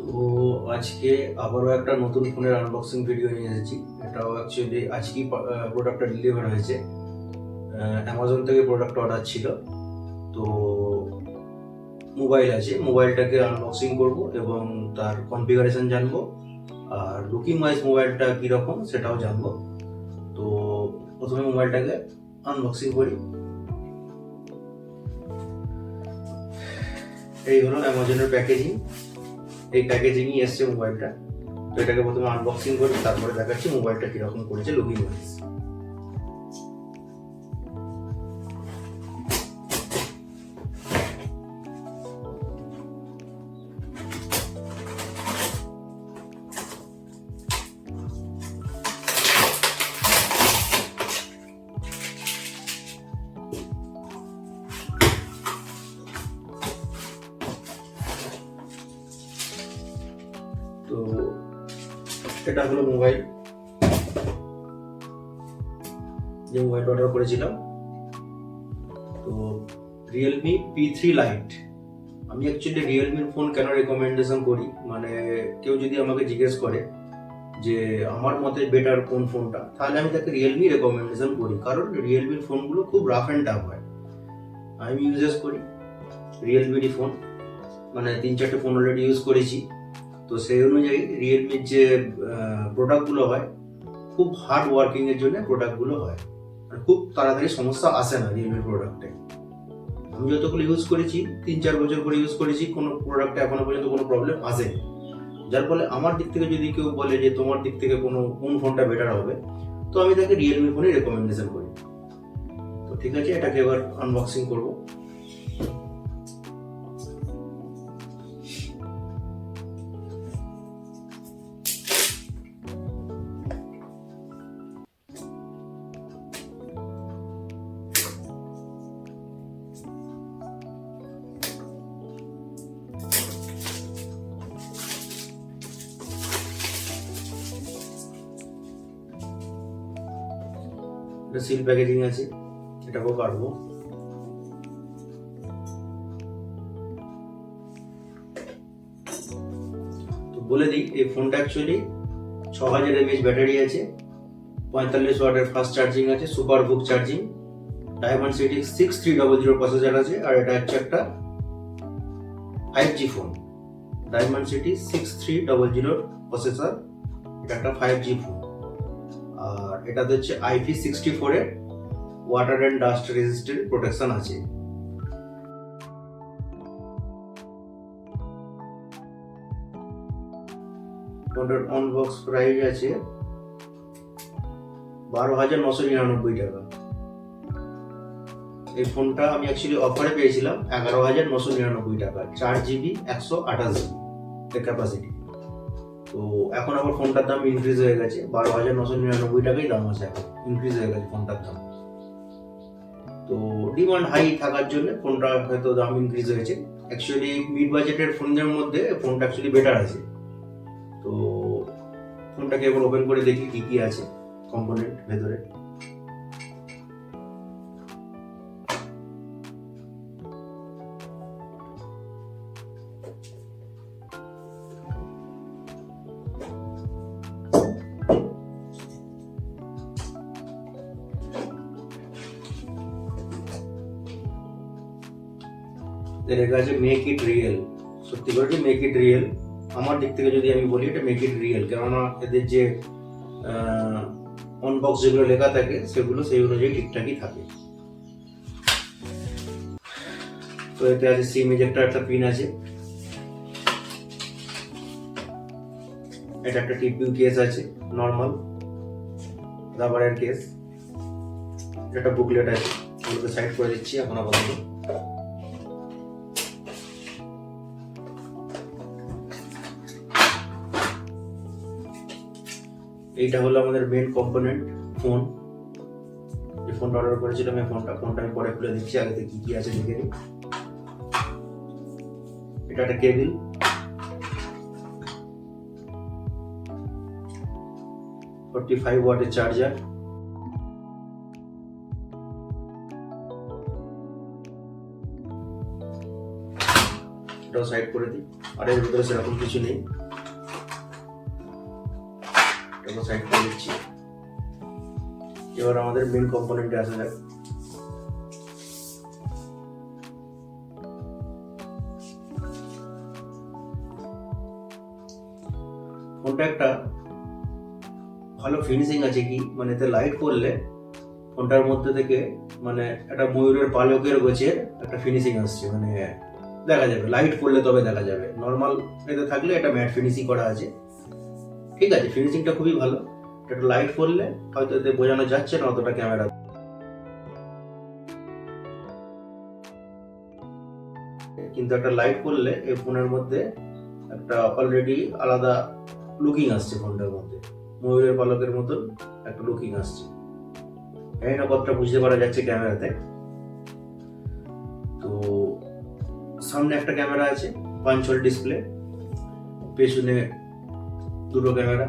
তো আজকে আবারও একটা নতুন ফোনের আনবক্সিং ভিডিও নিয়ে এসেছি। এটাও অ্যাকচুয়ালি আজকেই প্রোডাক্টটা ডেলিভার হয়েছে। অ্যামাজন থেকে প্রোডাক্ট অর্ডার ছিল। তো মোবাইল আছে। মোবাইলটাকে আনবক্সিং করব এবং তার কনফিগারেশন জানব। আর লুকিং ওয়াইজ মোবাইলটা কীরকম সেটাও জানব। তো প্রথমে মোবাইলটাকে আনবক্সিং করি। এই হলো অ্যামাজনের প্যাকেজিং এই প্যাকেজিংই এসছে মোবাইলটা তো এটাকে প্রথমে আনবক্সিং করি তারপরে দেখাচ্ছি মোবাইলটা কীরকম করেছে লুকিং ওয়াইজ এটা হলো মোবাইল। যে মোবাইল অর্ডার করেছিলাম। তো রিয়েলমি পি থ্রি লাইট আমি অ্যাকচুয়ালি রিয়েলমির ফোন কেন রেকমেন্ডেশন করি? মানে কেউ যদি আমাকে জিজ্ঞেস করে যে আমার মতে বেটার কোন ফোনটা তাহলে আমি তাকে রিয়েলমি রেকমেন্ডেশন করি। কারণ রিয়েলমির ফোনগুলো খুব রাফ অ্যান্ড টাফ হয়। আমি ইউজেস করি রিয়েলমিরই ফোন মানে তিন চারটে ফোন অলরেডি ইউজ করেছি। তো সেই অনুযায়ী রিয়েলমির যে প্রোডাক্টগুলো হয়, খুব হার্ড ওয়ার্কিং এর জন্য প্রোডাক্টগুলো হয়। আর খুব তাড়াতাড়ি সমস্যা আসে না রিয়েলমির প্রোডাক্টে আমি যতগুলো ইউজ করেছি তিন চার বছর করে ইউজ করেছি, কোনো প্রোডাক্টে এখনও পর্যন্ত কোনো প্রবলেম আসেনি। যার ফলে আমার দিক থেকে যদি কেউ বলে যে, তোমার দিক থেকে কোনো, কোন ফোনটা বেটার হবে? তো আমি তাকে রিয়েলমি ফোনই রেকমেন্ডেশন করি। তো ঠিক আছে, এটাকে এবার আনবক্সিং করব। এটা সিল প্যাকেজিং আছে, এটাকেও কাটবো। তো বলে দিই, এই ফোনটা অ্যাকচুয়ালি ছ হাজার এমএইচ ব্যাটারি আছে, পঁয়তাল্লিশ ওয়াটের ফাস্ট চার্জিং আছে সুপার বুক charging Dimensity six three double zero processor আছে, আর এটা হচ্ছে একটা five G phone Dimensity six three double জিরোর প্রসেসর এটা একটা ফাইভ জি ফোন এটাতে হচ্ছে আইপি সিক্সটি ফোরের water and dust resistant protection আছে। ফোনটার অন বক্স প্রাইস আছে বারো হাজার নশো নিরানব্বই টাকা। এই ফোনটা আমি অ্যাকচুয়ালি অফারে পেয়েছিলাম এগারো হাজার নশো নিরানব্বই টাকা, চার জিবি একশো আঠাশ জিবি ক্যাপাসিটি তো এখন আবার ফোনটার দাম ইনক্রিজ হয়ে গেছে। বারো হাজার নশো নিরানব্বই টাকাই দাম আছে এখন। ইনক্রিজ হয়ে গেছে ফোনটার দাম। তো ডিমান্ড হাই থাকার জন্য ফোনটা হয়তো দাম ইনক্রিজ হয়েছে। অ্যাকচুয়ালি মিড বাজেটের ফোনদের মধ্যে ফোনটা অ্যাকচুয়ালি বেটার আছে। তো ফোনটাকে এবার ওপেন করে দেখি কি কি আছে কম্পোনেন্ট ভেতরে। লেখা আছে মেক ইট রিয়েল সত্যি করে মেক ইট রিয়েল আমার দিক থেকে যদি আমি বলি, এটা মেক ইট রিয়েল কেননা এদের যে অনবক্স যেগুলো লেখা থাকে, সেগুলো সেই অনুযায়ী ঠিকঠাকই থাকে। তো এতে আছে সিম এজেক্টার একটা পিন আছে। এটা একটা টিপিউ কেস আছে নর্মাল রাবারের কেস এটা বুকলেট আছে সাইড করে দিচ্ছি এখন আপাতত। এইটা হলো আমাদের মেন কম্পোনেন্ট ফোন যে ফোনটা অর্ডার করেছিলাম, এই ফোনটা ফোনটা আমি পরে খুলে দিচ্ছি আগে কি কি আছে, দেখে নিই। এটা একটা কেবিল ফোরটি ফাইভ ওয়াটের চার্জার এটাও সাইড করে দিই। আর এর ভিতরে সেরকম কিছু নেই। এটাও সাইড করে দিচ্ছি। এবার আমাদের মেন কম্পোনেন্টে আসা যাক। ফোনটা একটা ভালো ফিনিশিং আছে কি? মানে এতে লাইট পড়লে ফোনটার মধ্যে থেকে মানে একটা ময়ূরের পালকের গোছের একটা ফিনিশিং আসছে। মানে দেখা যাবে লাইট পড়লে তবে দেখা যাবে। নর্মাল এতে থাকলে একটা ম্যাট ফিনিশিং করা আছে। ঠিক আছে ফিনিশিংটা খুবই ভালো। একটা লাইট পড়লে হয়তো এতে বোঝানো যাচ্ছে না অতটা ক্যামেরা কিন্তু একটা লাইট পড়লে এই ফোনের মধ্যে একটা অলরেডি আলাদা লুকিং আসছে ফোনটার মধ্যে। ময়ূরের পালকের মতন একটা লুকিং আসছে। জানি না কতটা বুঝতে পারা যাচ্ছে ক্যামেরাতে তো সামনে একটা ক্যামেরা আছে, পাঞ্চল ডিসপ্লে পেছনে দুটো ক্যামেরা,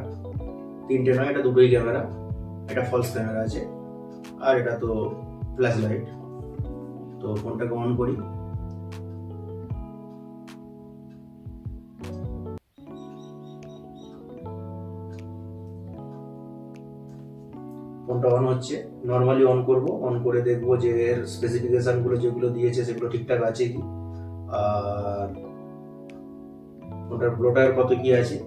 তিনটে নয়, এটা দুটোই ক্যামেরা এটা ফলস ক্যামেরা আছে, আর এটা তো ফ্ল্যাশ লাইট তো ফোনটাকে অন করি। ফোনটা অন হচ্ছে। নর্মালি অন করব অন করে দেখব যে এর স্পেসিফিকেশনগুলো যেগুলো দিয়েছে, সেগুলো ঠিকঠাক আছে কি। আর ফোনটার ব্লোটার কত কি আছে?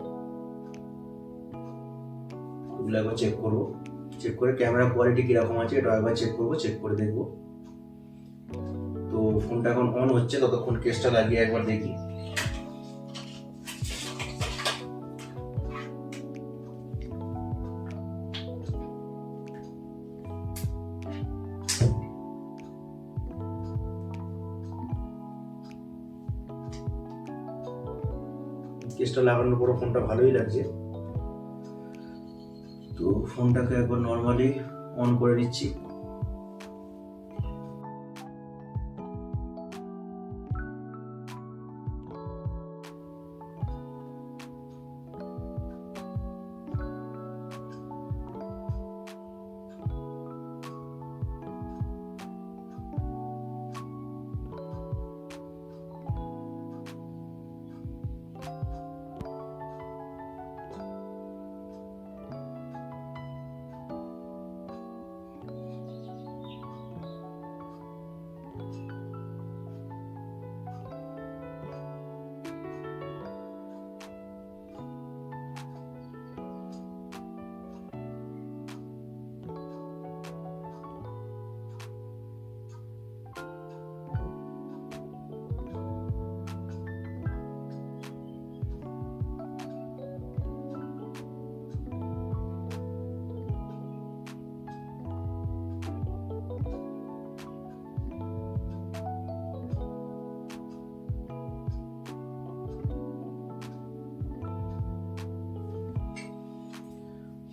এগুলো একবার চেক করব। চেক করে ক্যামেরা কোয়ালিটি কীরকম আছে এটা একবার চেক করব চেক করে দেখব। তো ফোনটা এখন অন হচ্ছে, ততক্ষণ কেসটা লাগিয়ে একবার দেখি। কেসটা লাগানোর পর ফোনটা ভালোই লাগছে। তো ফোনটাকে একবার নর্মালি অন করে নিচ্ছি।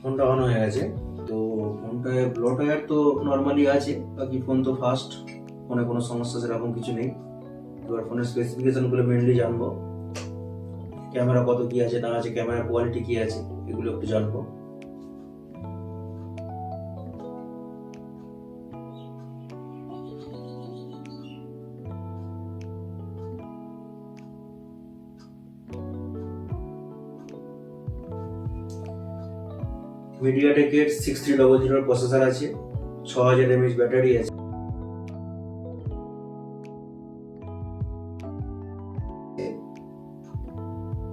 ফোনটা অন হয়ে গেছে। তো ফোনটায় ব্লোটার তো নর্মালি আছে, বাকি ফোন তো ফাস্ট ফোনে কোনো সমস্যা সেরকম কিছু নেই। এবার ফোনের স্পেসিফিকেশনগুলো মেনলি জানব। ক্যামেরা কত কি আছে, না আছে ক্যামেরা কোয়ালিটি কি আছে, এগুলো একটু জানব। মিডিয়াটেকের সিক্স থ্রি ডবল জিরোর প্রসেসর আছে ছ হাজার এমএইচ ব্যাটারি আছে।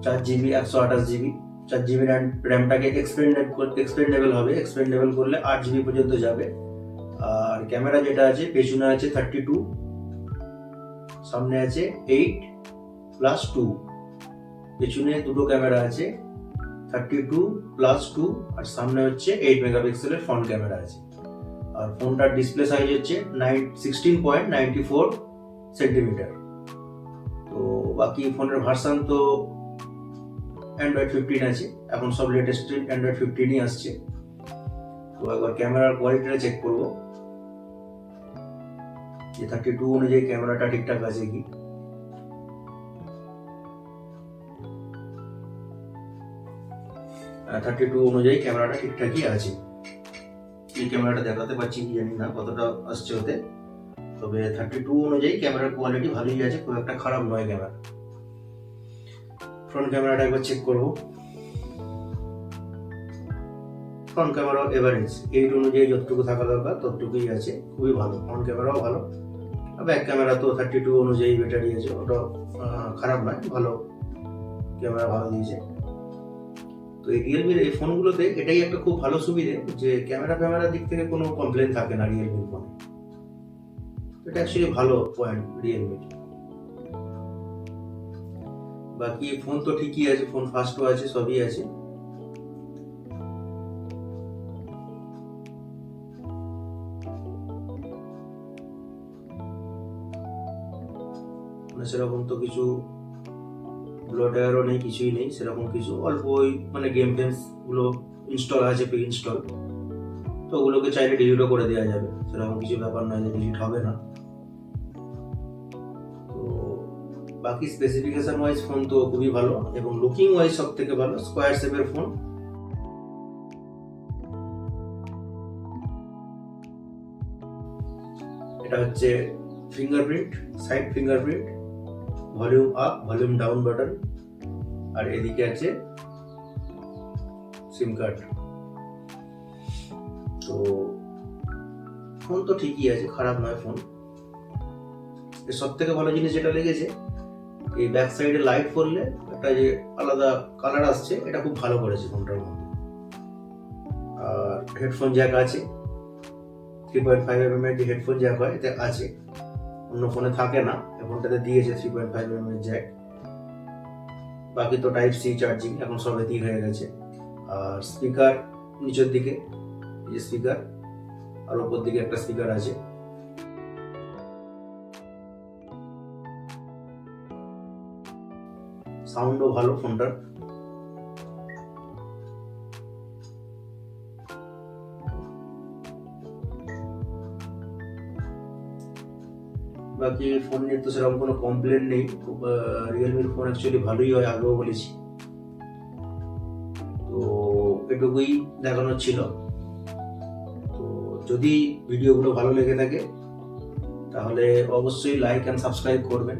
চার জিবি একশো আঠাশ জিবি চার জিবি র্যাম র্যামটাকে এক্সপেন্ডেড এক্সপেন্ডেবল হবে এক্সপেন্ডেবল করলে আট জিবি পর্যন্ত যাবে। আর ক্যামেরা যেটা আছে, পেছনে আছে থার্টি টু সামনে আছে এইট প্লাস টু পেছনে দুটো ক্যামেরা আছে থার্টি টু প্লাস টু আর সামনে হচ্ছে এইট মেগাপিক্সেলের ফ্রন্ট ক্যামেরা আছে। আর ফোনটার ডিসপ্লে সাইজ হচ্ছে nine sixteen point ninety four centimetre তো বাকি ফোনের ভার্সান তো অ্যান্ড্রয়েড ফিফটিন আছে। এখন সব লেটেস্ট অ্যান্ড্রয়েড ফিফটিনই আসছে। তো একবার ক্যামেরার কোয়ালিটিটা চেক করব। যে থার্টি টু অনুযায়ী ক্যামেরাটা ঠিকঠাক আছে কি? থার্টি টু অনুযায়ী ক্যামেরাটা ঠিকঠাকই আছে। এই ক্যামেরাটা দেখাতে পারছি কি জানি না, কতটা আসছে ওতে। তবে থার্টি টু অনুযায়ী ক্যামেরার কোয়ালিটি ভালোই আছে, খুব একটা খারাপ নয় ক্যামেরা ফ্রন্ট ক্যামেরাটা একবার চেক করব। ফ্রন্ট ক্যামেরা এভারেজ এইট অনুযায়ী যতটুকু থাকা দরকার, ততটুকুই আছে, খুবই ভালো। ফ্রন্ট ক্যামেরাও ভালো। ব্যাক ক্যামেরা তো থার্টি টু অনুযায়ী ব্যাটারি আছে ওটা খারাপ নয়, ভালো। ক্যামেরা ভালো দিয়েছে। তো এই রিয়েলমির এই ফোনগুলোতে এটাই একটা খুব ভালো সুবিধে যে ক্যামেরা ফ্যামেরার দিক থেকে কোনো কমপ্লেন থাকে না রিয়েলমির ফোনে এটা অ্যাকচুয়ালি ভালো পয়েন্ট রিয়েলমির বাকি ফোন তো ঠিকই আছে ফোন ফাস্টও আছে, সবই আছে। মানে সেরকম তো কিছু ব্লোটারও নেই, কিছুই নেই, সেরকম কিছু। অল্প ওই মানে গেম ফেমসগুলো ইনস্টল আছে প্রি ইনস্টল তো ওগুলোকে চাইলে ডিলিটও করে দেওয়া যাবে। সেরকম কিছু ব্যাপার নয় যে ডিলিট হবে না। তো বাকি স্পেসিফিকেশন ওয়াইজ ফোন তো খুবই ভালো, এবং লুকিং ওয়াইজ সব থেকে ভালো স্কোয়ার শেপের ফোন এটা হচ্ছে fingerprint side fingerprint volume up volume down button আর এদিকে আছে সিম কার্ড তো ফোন তো ঠিকই আছে, খারাপ নয় ফোন সব থেকে ভালো জিনিস যেটা লেগেছে, এই ব্যাক সাইডে লাইট পড়লে একটা যে আলাদা কালার আসছে, এটা খুব ভালো করেছে ফোনটার মধ্যে। আর হেডফোন জ্যাক আছে থ্রি পয়েন্ট ফাইভ এম এর যে হেডফোন জ্যাক হয় এতে আছে। অন্য ফোনে থাকে না ফোনটাতে দিয়েছে থ্রি পয়েন্ট ফাইভ এম এর জ্যাক বাকি তো টাইপ সি চার্জিং এখন সব এতেই হয়ে গেছে। আর স্পিকার নিচের দিকে, এই স্পিকার আর ওপর দিকে একটা স্পিকার আছে। সাউন্ডও ভালো ফোনটার। বাকি ফোন নিয়ে তো সেরকম কোনো কমপ্লেন নেই। রিয়েলমির ফোন অ্যাকচুয়ালি ভালোই হয়, আগেও বলেছি। তো এটুকুই দেখানো ছিল। তো যদি ভিডিওগুলো ভালো লেগে থাকে, তাহলে অবশ্যই লাইক অ্যান্ড সাবস্ক্রাইব করবেন।